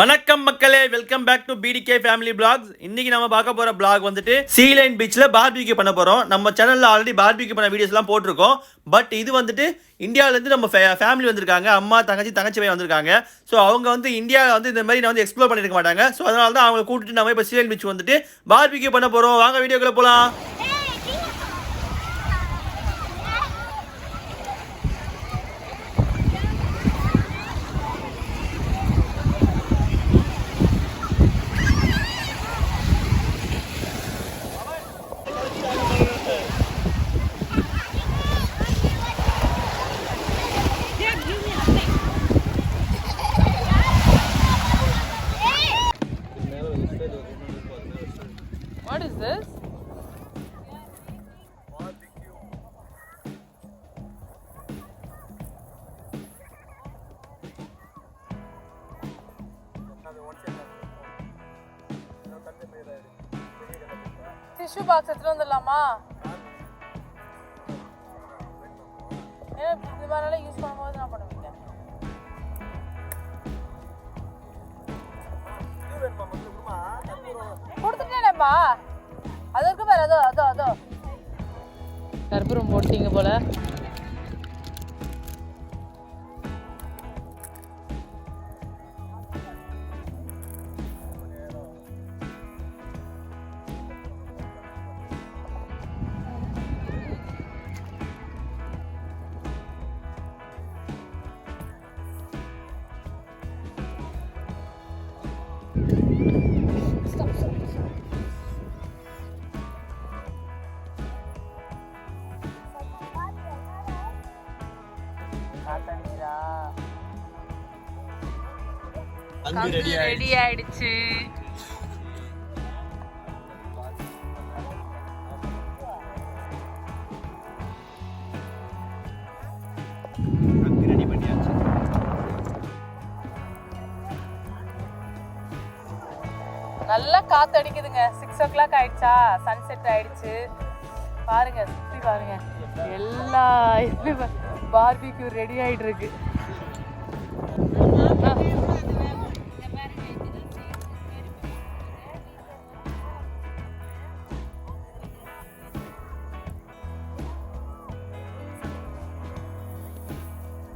வணக்கம் மக்களே welcome back to பிடிகே ஃபேமிலி பிளாக்ஸ் இன்னைக்கு நம்ம பார்க்க போற பிளாக் வந்துட்டு சீலைன் பீச்ல பார்பிக்யூ பண்ண போறோம். நம்ம சேனல்ல ஆல்ரெடி பார்பிக்யூ பண்ண வீடியோஸ் எல்லாம் போட்டிருக்கோம். பட் இது வந்துட்டு இந்தியாவிலேருந்து நம்ம ஃபேமிலி வந்திருக்காங்க. அம்மா தங்கச்சி தங்கச்சி பையன் வந்திருக்காங்க. ஸோ அவங்க வந்து இந்தியாவில் வந்து இந்த மாதிரி நான் வந்து எக்ஸ்ப்ளோர் பண்ணிருக்க மாட்டாங்க. ஸோ அதனால தான் அவங்க கூட்டிட்டு நம்ம இப்போ சீலைன் பீச் வந்துட்டு பார்பிக்யூ பண்ண போறோம். வாங்க வீடியோக்குள்ள போலாம். டிஷ்யூ பாக்ஸ் எடுத்துட்டு வந்துடலாமா? ஏன் இது மாதிரிலாம் யூஸ் பண்ணும்போது என்ன பண்ணுவீங்க கொடுத்துட்டேனேப்பா அது இருக்கு பாரு அதோ அதோ அதோ. கற்பூரம் போட்டீங்க போல. காத்தடிக்கிறா. ரெடி ஆயிடுச்சு. நல்லா காத்து அடிக்குதுங்க சிக்ஸ் ஓ கிளாக் ஆயிடுச்சா? சன்செட் ஆயிடுச்சு. பாருங்க சுத்தி பாருங்க. எல்லா இதுலயும் பார்பிக்யூ ரெடி ஆயிட்டு இருக்கு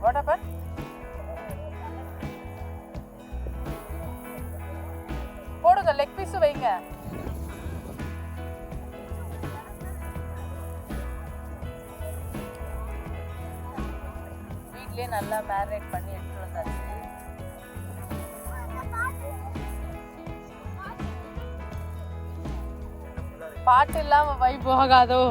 What happened? போடுங்க லெக் பீஸும் வைங்க வீட்லேயே நல்லா மேரினேட் பண்ணி எடுத்துகிட்டு வந்தாச்சு. பாட்டு இல்லாமல் வை போகாதோ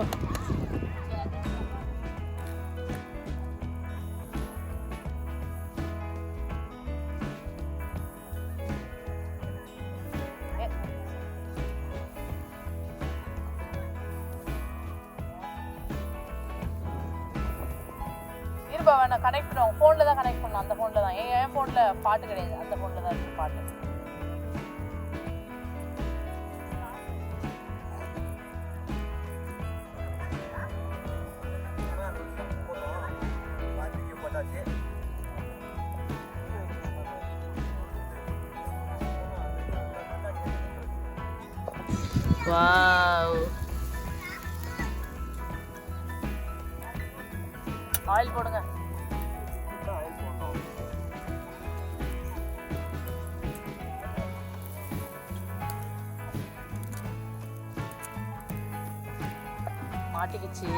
இப்போ நான் கனெக்ட் பண்ணுவோம் ஃபோனில் தான் கனெக்ட் பண்ணணும். அந்த ஃபோனில் தான். என் ஃபோனில் பாட்டு கிடையாது. அந்த ஃபோனில் தான் இருக்கு பாட்டு. Wow. ஆயில் போடுங்க. மாட்டிக்கிச்சு.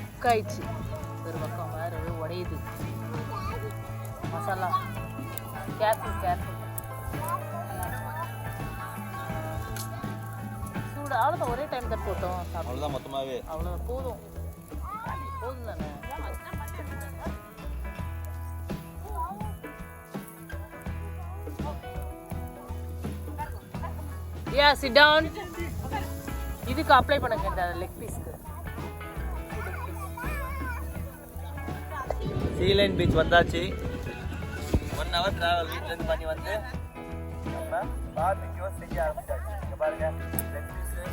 குக்காயிடுச்சு. ஒரு பக்கம் வேற உடையுது. மசாலா. கேர்ஃபுல் கேர்ஃபுல் சூடு அவ்வளோதான் ஒரே டைம் தான் போட்டோம். அவ்வளோதான் மொத்தமாகவே அவ்வளோதான் போதும். போதும் தானே? யா சிட் டவுன் இதுக்கு அப்ளை பண்ண இந்த லெக் பீஸ்க்கு சீலைன் பீச் வந்தாச்சு. ஒன் ஹவர் டிராவல் வீட்டிலேருந்து பண்ணி வந்து நம்ம பார்பிக்யூ செய்ய ஆரம்பிச்சாச்சு. இங்கே பாருங்க லெக் பீஸு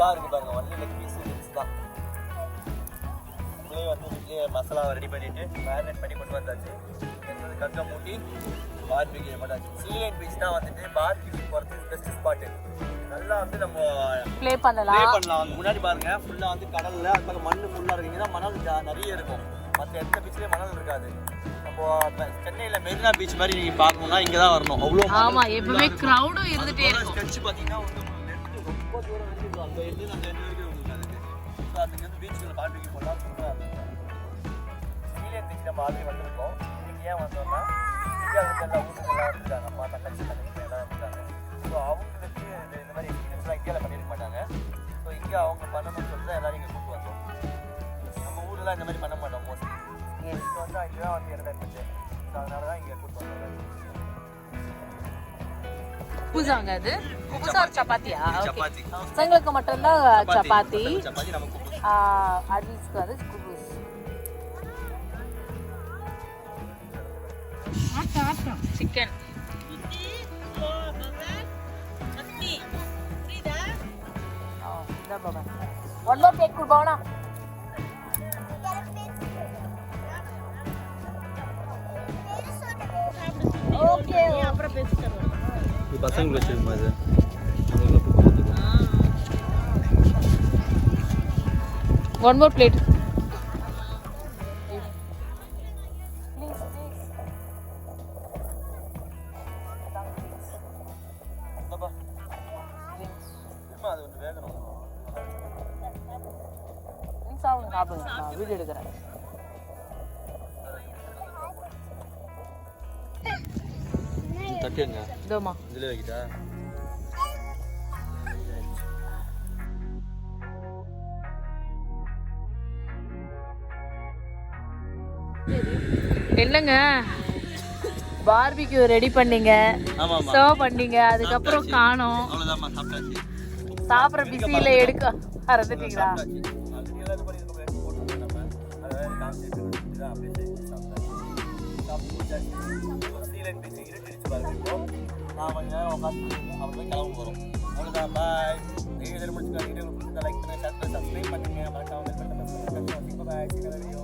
பாருங்க இருக்கு பாருங்க. வந்து வீட்லேயே மசாலா ரெடி பண்ணிட்டு மேரினேட் பண்ணி கொண்டு வந்தாச்சு. அடுத்தது கங்கை மூட்டி பார்பிக்யூ பண்ணாச்சு சீலைன் பீச் தான் வந்துட்டு பார்பிக்யூ போகிறது பெஸ்ட் ஸ்பாட்டு நல்லா வந்து நம்ம ப்ளே ப்ளே பண்ணலாம் பண்ணலாம். அங்க முன்னாடி பாருங்க ஃபுல்லா வந்து கடல்ல அது பக்கம் மண்ணு ஃபுல்லா இருக்குங்க மணல் நிறைய இருக்கும். மற்ற எந்த பீச்லயும் மணல் இருக்காது. நம்ம சென்னையில மெரினா பீச் மாதிரி நீங்க பார்க்கணும்னா இங்க தான் வரணும் அவ்வளோ ஆமா எப்பவுமே கிரௌடும் இருந்துட்டே இருக்கும். உங்களுக்கு net ரொம்ப தூரம் இருக்கும். அந்த எண்டு அந்த எண்டு பீச்சுக்குள்ள பார்பிக்கு போகலாம் சூப்பராக சீலியன் பீச் நம்ம ஆல்ரெடி வந்திருக்கோம். இன்னைக்கு ஏன் வந்தோம்னா இந்தியாவுக்கு எல்லா ஊருக்கெல்லாம் இருக்காங்க அம்மா தங்கச்சி தங்கச்சி எல்லாம் இருக்காங்க ஸோ அவங்களுக்கு இந்த மாதிரி எக்ஸ்பீரியன்ஸ்லாம் இந்தியாவில் பண்ணியிருக்க மாட்டாங்க. ஸோ இங்கே அவங்க பண்ணணும்னு சொல்லி தான் எல்லாரும் இங்கே கூப்பிட்டு வந்தோம். நம்ம ஊர்லாம் இந்த மாதிரி பண்ண மாட்டோம் மோஸ்ட்லி இப்போ வந்து இதுதான் வந்து இருந்துச்சு ஸோ அதனால தான் இங்கே கூப்பிட்டு வந்தோம். பூசாங்க அது? பூசா ஒரு சப்பாத்தியா. சப்பாத்தி. பசங்களுக்கு மட்டும்தான் சப்பாத்தி. சப்பாத்தி. நம்ம குபூஸ் சிக்கன் ஒன் மோர் கேக் கொடுப்பாவனா ஓகே அப்புறம் பேசிட்டு இது பசங்களுக்கு வச்சிருக்குமா ஒன் மோர் பிளேட் சாப்பிடுங்க நான் வீடியோ எடுக்கிறேன் தட்டுங்க. இதோமா இதில் வைக்கிட்டா? என்னங்க பார்பிக்யூ ரெடி பண்ணீங்க. சர்வ் பண்ணீங்க. அதுக்கப்புறம் காணோம். சாப்பிட்ற பிஸியில் எடுக்க மறந்துட்டீங்களா அவ்வளோதான் பாய் நீங்கள் லைக் பண்ணுங்க ஷேர் பண்ணி சப்ஸ்கிரைப் பண்ணுங்க. மறக்காம பாய் வீடியோ